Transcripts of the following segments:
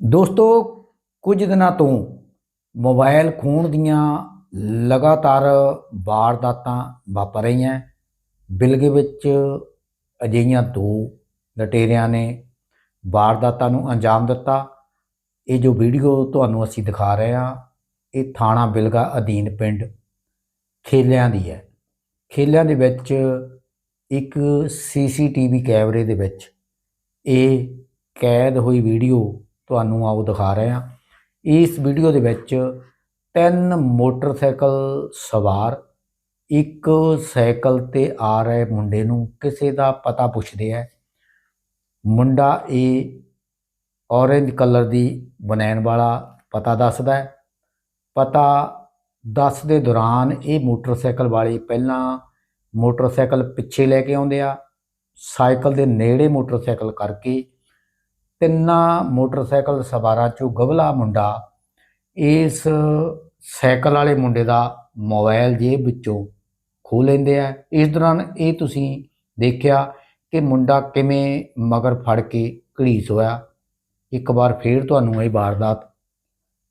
ਦੋਸਤੋ, ਕੁਝ ਦਿਨਾਂ ਤੋਂ ਮੋਬਾਈਲ ਖੋਹਣ ਦੀਆਂ ਲਗਾਤਾਰ ਵਾਰਦਾਤਾਂ ਵਾਪਰ ਰਹੀਆਂ ਬਿਲਗੇ ਵਿੱਚ ਅਜਿਹੀਆਂ ਦੋ ਲਟੇਰਿਆਂ ਨੇ ਵਾਰਦਾਤਾਂ ਨੂੰ ਅੰਜਾਮ ਦਿੱਤਾ। ਇਹ ਜੋ ਵੀਡੀਓ ਤੁਹਾਨੂੰ ਅਸੀਂ ਦਿਖਾ ਰਹੇ ਹਾਂ, ਇਹ ਥਾਣਾ ਬਿਲਗਾ ਅਧੀਨ ਪਿੰਡ ਖੇਲਿਆਂ ਦੀ ਹੈ। ਖੇਲਿਆਂ ਦੇ ਵਿੱਚ ਇੱਕ ਸੀਸੀਟੀਵੀ ਕੈਮਰੇ ਦੇ ਵਿੱਚ ਇਹ ਕੈਦ ਹੋਈ ਵੀਡੀਓ ਤੁਹਾਨੂੰ ਆਓ ਦਿਖਾ ਰਹੇ ਹਾਂ। ਇਸ ਵੀਡੀਓ ਦੇ ਵਿੱਚ ਤਿੰਨ ਮੋਟਰਸਾਈਕਲ ਸਵਾਰ, ਇੱਕ ਸਾਈਕਲ ਤੇ ਆ ਰਹੇ ਮੁੰਡੇ ਨੂੰ ਕਿਸੇ ਦਾ ਪਤਾ ਪੁੱਛਦੇ ਆ। ਮੁੰਡਾ ਇਹ ਔਰੇਂਜ ਕਲਰ ਦੀ ਬਨੈਣ ਵਾਲਾ ਪਤਾ ਦੱਸਦਾ ਹੈ। ਪਤਾ ਦੱਸ ਦੇ ਦੌਰਾਨ ਇਹ ਮੋਟਰਸਾਈਕਲ ਵਾਲੇ ਪਹਿਲਾਂ ਮੋਟਰਸਾਈਕਲ ਪਿੱਛੇ ਲੈ ਕੇ ਆਉਂਦੇ ਆ। ਸਾਈਕਲ ਦੇ ਨੇੜੇ ਮੋਟਰਸਾਈਕਲ ਕਰਕੇ ਤਿੰਨਾਂ ਮੋਟਰਸਾਈਕਲ ਸਵਾਰਾਂ ਚੋਂ ਗਵਲਾ ਮੁੰਡਾ ਇਸ ਸਾਈਕਲ ਵਾਲੇ ਮੁੰਡੇ ਦਾ ਮੋਬਾਈਲ ਜੇਬ ਵਿੱਚੋਂ ਖੋਹ ਲੈਂਦੇ ਆ। ਇਸ ਦੌਰਾਨ ਇਹ ਤੁਸੀਂ ਦੇਖਿਆ ਕਿ ਮੁੰਡਾ ਕਿਵੇਂ ਮਗਰ ਫੜ ਕੇ ਘੜੀਸ ਹੋਇਆ। ਇੱਕ ਵਾਰ ਫੇਰ ਤੁਹਾਨੂੰ ਇਹ ਵਾਰਦਾਤ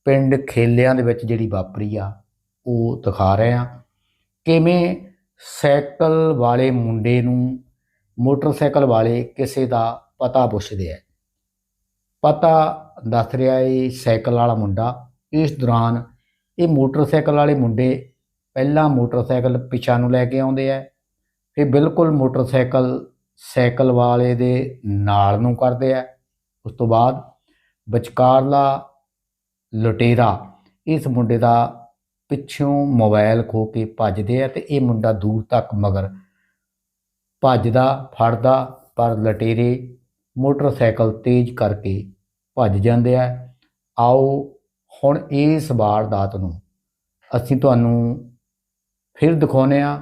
ਪਿੰਡ ਖੇਲਿਆਂ ਦੇ ਵਿੱਚ ਜਿਹੜੀ ਵਾਪਰੀ ਆ, ਉਹ ਦਿਖਾ ਰਹੇ ਆ। ਕਿਵੇਂ ਸਾਈਕਲ ਵਾਲੇ ਮੁੰਡੇ ਨੂੰ ਮੋਟਰਸਾਈਕਲ ਵਾਲੇ ਕਿਸੇ ਦਾ ਪਤਾ ਪੁੱਛਦੇ ਆ। ਪਤਾ ਦੱਸ ਰਿਹਾ ਇਹ ਸਾਈਕਲ ਵਾਲਾ ਮੁੰਡਾ। ਇਸ ਦੌਰਾਨ ਇਹ ਮੋਟਰਸਾਈਕਲ ਵਾਲੇ ਮੁੰਡੇ ਪਹਿਲਾਂ ਮੋਟਰਸਾਈਕਲ ਪਿਛਾ ਨੂੰ ਲੈ ਕੇ ਆਉਂਦੇ ਆ, ਫਿਰ ਬਿਲਕੁਲ ਮੋਟਰਸਾਈਕਲ ਸਾਈਕਲ ਵਾਲੇ ਦੇ ਨਾਲ ਨੂੰ ਕਰਦੇ ਆ। ਉਸ ਤੋਂ ਬਾਅਦ ਵਿਚਕਾਰਲਾ ਲੁਟੇਰਾ ਇਸ ਮੁੰਡੇ ਦਾ ਪਿੱਛੋਂ ਮੋਬਾਈਲ ਖੋ ਕੇ ਭੱਜਦੇ ਆ ਤੇ ਇਹ ਮੁੰਡਾ ਦੂਰ ਤੱਕ ਮਗਰ ਭੱਜਦਾ, ਫੜਦਾ, ਪਰ ਲਟੇਰੇ ਮੋਟਰਸਾਈਕਲ ਤੇਜ਼ ਕਰਕੇ ਭੱਜ ਜਾਂਦੇ ਆ। ਆਓ, ਹੁਣ ਇਸ ਵਾਰਦਾਤ ਨੂੰ ਅਸੀਂ ਤੁਹਾਨੂੰ ਫਿਰ ਦਿਖਾਉਨੇ ਆ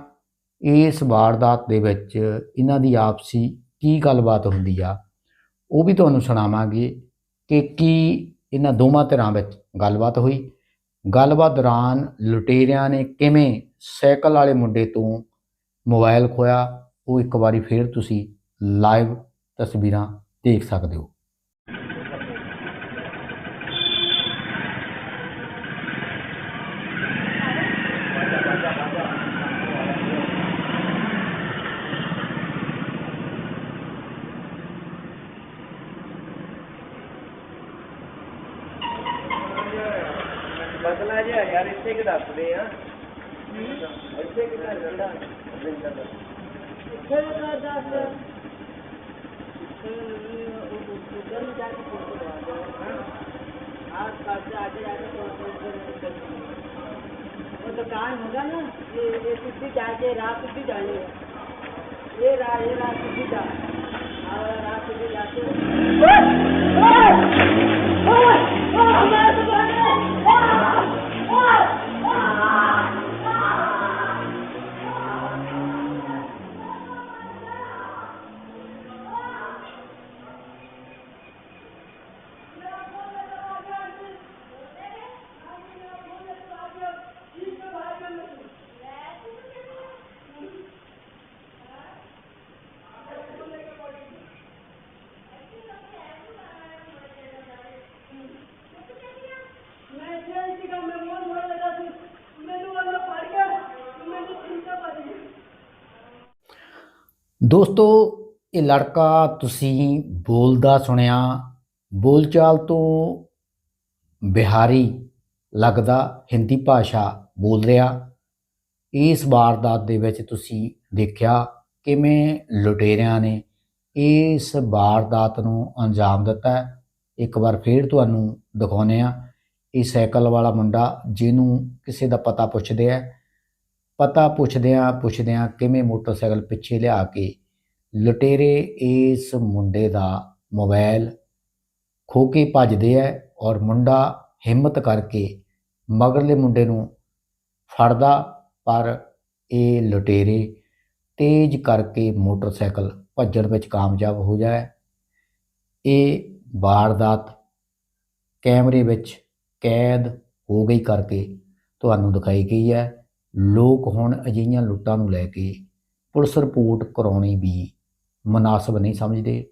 ਇਸ ਵਾਰਦਾਤ ਦੇ ਵਿੱਚ ਇਹਨਾਂ ਦੀ ਆਪਸੀ ਕੀ ਗੱਲਬਾਤ ਹੁੰਦੀ ਆ, ਉਹ ਵੀ ਤੁਹਾਨੂੰ ਸੁਣਾਵਾਂਗੇ ਕਿ ਕੀ ਇਹਨਾਂ ਦੋਵਾਂ ਧਿਰਾਂ ਵਿੱਚ ਗੱਲਬਾਤ ਹੋਈ। ਗੱਲਬਾਤ ਦੌਰਾਨ ਲੁਟੇਰਿਆਂ ਨੇ ਕਿਵੇਂ ਸਾਈਕਲ ਵਾਲੇ ਮੁੰਡੇ ਤੋਂ ਮੋਬਾਈਲ ਖੋਇਆ ਉਹ ਇੱਕ ਵਾਰੀ ਫੇਰ ਤੁਸੀਂ ਲਾਈਵ ਤਸਵੀਰਾਂ ਦੇਖ ਸਕਦੇ ਹੋ। ਮਸਲਾ ਜਿਹਾ ਯਾਰ ਇੱਥੇ ਕਿ ਦੱਸਦੇ ਆ ਇੱਥੇ ਕਿ ਘਰ ਜਿਹੜਾ ਰਵਿੰਦਰ ਦਾ वो दुकान होगा ना ये ये सिद्धि जाके रात सिद्धि जाइए ये रात ये रात सिद्धि जा और रात सिद्धि जाके मैं ਦੋਸਤੋ, ਇਹ ਲੜਕਾ ਤੁਸੀਂ ਬੋਲਦਾ ਸੁਣਿਆ, ਬੋਲਚਾਲ ਤੋਂ ਬਿਹਾਰੀ ਲੱਗਦਾ ਹਿੰਦੀ ਭਾਸ਼ਾ ਬੋਲ ਰਿਹਾ। ਇਸ ਵਾਰਦਾਤ ਦੇ ਵਿੱਚ ਤੁਸੀਂ ਦੇਖਿਆ ਕਿਵੇਂ ਲੁਟੇਰਿਆਂ ਨੇ ਇਸ ਵਾਰਦਾਤ ਨੂੰ ਅੰਜਾਮ ਦਿੱਤਾ ਇੱਕ ਵਾਰ ਫੇਰ ਤੁਹਾਨੂੰ ਦਿਖਾਉਂਦੇ ਆ ਇਹ ਸਾਈਕਲ ਵਾਲਾ ਮੁੰਡਾ ਜਿਹਨੂੰ ਕਿਸੇ ਦਾ ਪਤਾ ਪੁੱਛਦੇ ਆ ਪਤਾ ਪੁੱਛਦਿਆਂ ਪੁੱਛਦਿਆਂ ਕਿਵੇਂ ਮੋਟਰਸਾਈਕਲ ਪਿੱਛੇ ਲਿਆ ਕੇ ਲੁਟੇਰੇ ਇਸ ਮੁੰਡੇ ਦਾ ਮੋਬਾਈਲ ਖੋ ਕੇ ਭੱਜਦੇ ਆ ਔਰ ਮੁੰਡਾ ਹਿੰਮਤ ਕਰਕੇ ਮਗਰਲੇ ਮੁੰਡੇ ਨੂੰ ਫੜਦਾ, ਪਰ ਇਹ ਲੁਟੇਰੇ ਤੇਜ਼ ਕਰਕੇ ਮੋਟਰਸਾਈਕਲ ਭੱਜਣ ਵਿੱਚ ਕਾਮਯਾਬ ਹੋ ਜਾਏ। ਇਹ ਵਾਰਦਾਤ ਕੈਮਰੇ ਵਿੱਚ ਕੈਦ ਹੋ ਗਈ ਕਰਕੇ ਤੁਹਾਨੂੰ ਦਿਖਾਈ ਗਈ ਹੈ ਲੋਕ ਹੁਣ ਅਜਿਹੀਆਂ ਲੁੱਟਾਂ ਨੂੰ ਲੈ ਕੇ ਪੁਲਿਸ ਰਿਪੋਰਟ ਕਰਾਉਣੀ ਵੀ ਮناسب ਨਹੀਂ ਸਮਝਦੇ।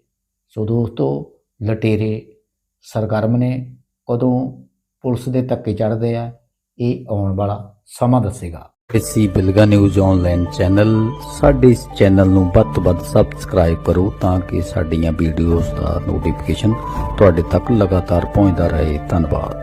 ਸੋ ਦੋਸਤੋ, ਲਟੇਰੇ ਸਰਗਰਮ ਨੇ ਕਦੋਂ ਪੁਲਿਸ ਦੇ ਧੱਕੇ ਚੜਦੇ ਆ, ਇਹ ਆਉਣ ਵਾਲਾ ਸਮਾਂ ਦੱਸੇਗਾ। ਇਸੀ ਬਿਲਗਾ ਨਿਊਜ਼ ਆਨਲਾਈਨ ਚੈਨਲ, ਸਾਡੇ ਇਸ ਚੈਨਲ ਨੂੰ ਵੱਧ ਤੋਂ ਵੱਧ ਸਬਸਕ੍ਰਾਈਬ ਕਰੋ ਤਾਂ ਕਿ ਸਾਡੀਆਂ ਵੀਡੀਓਜ਼ ਦਾ ਨੋਟੀਫਿਕੇਸ਼ਨ ਤੁਹਾਡੇ ਤੱਕ ਲਗਾਤਾਰ ਪਹੁੰਚਦਾ ਰਹੇ। ਧੰਨਵਾਦ।